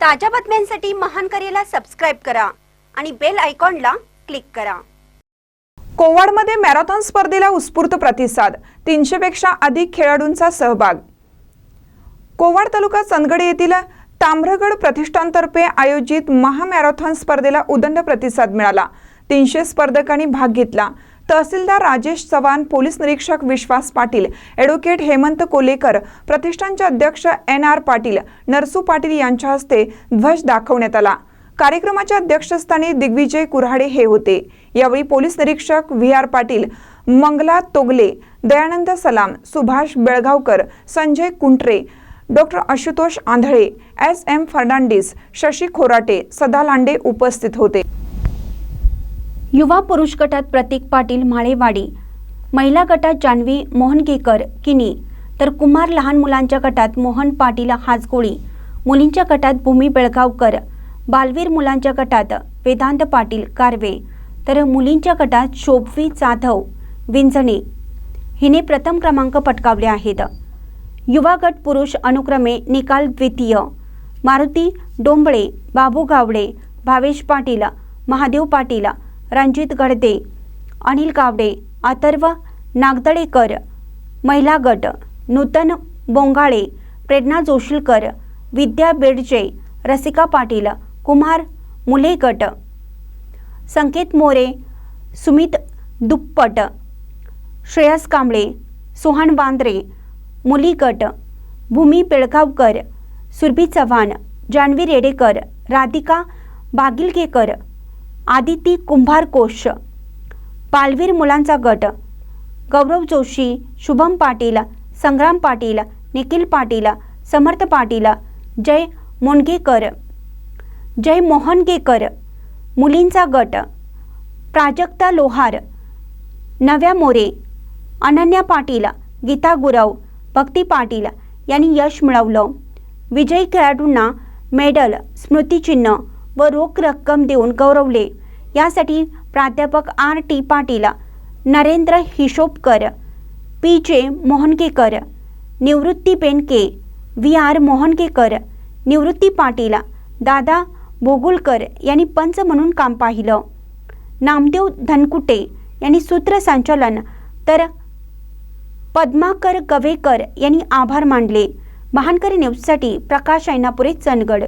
ताज्या बातम्यांसाठी महान करेला सबस्क्राईब करा आणि बेल आयकॉनला क्लिक करा. कोवाडमध्ये मॅरेथॉन स्पर्धेला उत्स्फूर्त प्रतिसाद तीनशेपेक्षा अधिक खेळाडूंचा सहभाग. कोवाड तालुका चंदगड येथील ताम्रगड प्रतिष्ठानतर्फे आयोजित महामॅरेथॉन स्पर्धेला उदंड प्रतिसाद मिळाला. तीनशे स्पर्धकांनी भाग घेतला. तहसीलदार राजेश चव्हाण पोलीस निरीक्षक विश्वास पाटील ॲडव्होकेट हेमंत कोलेकर प्रतिष्ठानचे अध्यक्ष एन आर पाटील नरसू पाटील यांच्या हस्ते ध्वज दाखवण्यात आला. कार्यक्रमाच्या अध्यक्षस्थानी दिग्विजय कुऱ्हाडे हे होते. यावेळी पोलीस निरीक्षक V R Patil Mangala Togale Dayanand Salam Subhash Belgaonkar Sanjay Kuntre doctor Ashutosh Andhale S M Fernandes Shashi Khorate Sada Lande उपस्थित होते. युवा पुरुष गटात प्रतीक पाटील माळेवाडी महिला गटात जान्हवी मोहनगेकर किनी तर कुमार लहान मुलांच्या गटात मोहन पाटील हाजगोळी मुलींच्या गटात भूमी बेळगावकर बालवीर मुलांच्या गटात वेदांत पाटील कारवे तर मुलींच्या गटात शोभवी जाधव विंजणे. हिने प्रथम क्रमांक पटकावले आहेत. युवा गट पुरुष अनुक्रमे निकाल द्वितीय. मारुती डोंबळे बाबू गावडे भावेश पाटील महादेव पाटील रणजित गडदे अनिल गावडे अथर्व नागदळेकर महिला गट नूतन बोंगाळे प्रेरणा जोशीलकर विद्या बेडजे रसिका पाटील कुमार मुले गट संकेत मोरे सुमित दुप्पट श्रेयस कांबळे सोहन बांद्रे मुली गट भूमी पेळगावकर सुरभी चव्हाण जान्हवी रेडेकर राधिका बागिलकेकर आदिती कुंभार कोश पालवीर मुलांचा गट गौरव जोशी शुभम पाटील संग्राम पाटील निखिल पाटील समर्थ पाटील जय मुणगेकर जय मोहनगेकर मुलींचा गट प्राजक्ता लोहार नव्या मोरे अनन्या पाटील गीता गुरव भक्ती पाटील यांनी यश मिळवलं. विजयी खेळाडूंना मेडल स्मृतिचिन्ह व रोख रक्कम देऊन गौरवले. यासाठी प्राध्यापक R T Patil Narendra Hishobkar P J Mohankekar Nivrutti Benake V R Mohankekar Nivrutti Patil Dada Bogulkar यांनी पंच म्हणून काम पाहिलं. नामदेव धनकुटे यांनी सूत्रसंचालन तर पद्माकर गवेकर यांनी आभार मानले. महानकरी न्यूजसाठी प्रकाश ऐनापुरे चंदगड.